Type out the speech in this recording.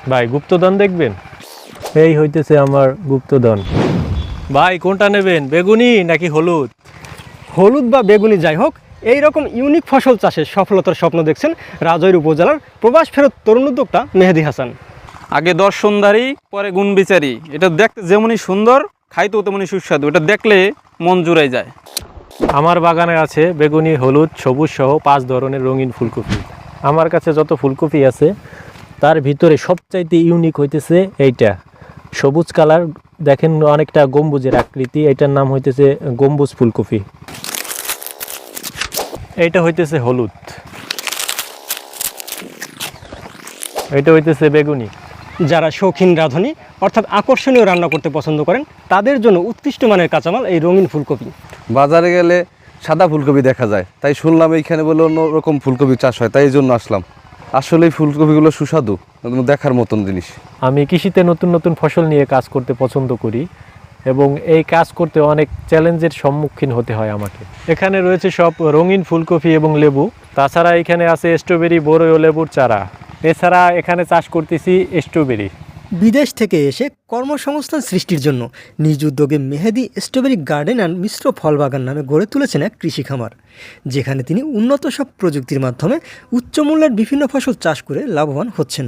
ভাই গুপ্তধন দেখবেন? এই হইতেছে আমার গুপ্তধন। ভাই কোনটা নেবেন? বেগুনি নাকি হলুদ? হলুদ বা বেগুনি যাই হোক এই রকম ইউনিক ফসল চাষের সফলতার স্বপ্ন দেখছেন রাজৈর উপজেলার প্রবাস ফেরত তরুণ উদ্যোক্তা মেহেদি হাসান। আগে দশ দর্শনদারি পরে গুণ বিচারি। এটা দেখতে যেমনই সুন্দর খাইতেও তেমনই সুস্বাদু। এটা দেখলে মন জুড়াই যায়। আমার বাগানে আছে বেগুনি হলুদ সবুজ সহ পাঁচ ধরনের রঙিন ফুলকপি। আমার কাছে যত ফুলকপি আছে তার ভিতরে সবচাইতে ইউনিক হইতেছে এইটা। সবুজ কালার দেখেন অনেকটা গম্বুজের আকৃতি এটার নাম হইতেছে গম্বুজ ফুলকপি। এইটা হইতেছে হলুদ। এটা হইতেছে বেগুনি। যারা শৌখিন রাঁধুনি অর্থাৎ আকর্ষণীয় রান্না করতে পছন্দ করেন তাদের জন্য উৎকৃষ্ট মানের কাঁচামাল এই রঙিন ফুলকপি। বাজারে গেলে সাদা ফুলকপি দেখা যায় তাই শুনলাম এইখানে বলে অন্যরকম ফুলকপি চাষ হয় তাই এই জন্য আসলাম। আসলে ফুলকপিগুলো সুস্বাদু দেখার মতন জিনিস। আমি কৃষিতে নতুন নতুন ফসল নিয়ে কাজ করতে পছন্দ করি এবং এই কাজ করতে অনেক চ্যালেঞ্জের সম্মুখীন হতে হয় আমাকে। এখানে রয়েছে সব রঙিন ফুলকপি এবং লেবু, তাছাড়া এখানে আছে স্ট্রবেরি বড়ই ও লেবুর চারা। এছাড়া এখানে চাষ করতেছি স্ট্রবেরি বিদেশ থেকে এসে কর্মসংস্থান সৃষ্টির জন্য নিজ উদ্যোগে মেহেদি স্ট্রবেরি গার্ডেন অ্যান্ড মিশ্র ফল বাগান নামে গড়ে তুলেছেন এক কৃষি খামার যেখানে তিনি উন্নত সব প্রযুক্তির মাধ্যমে উচ্চমূল্যের বিভিন্ন ফসল চাষ করে লাভবান হচ্ছেন।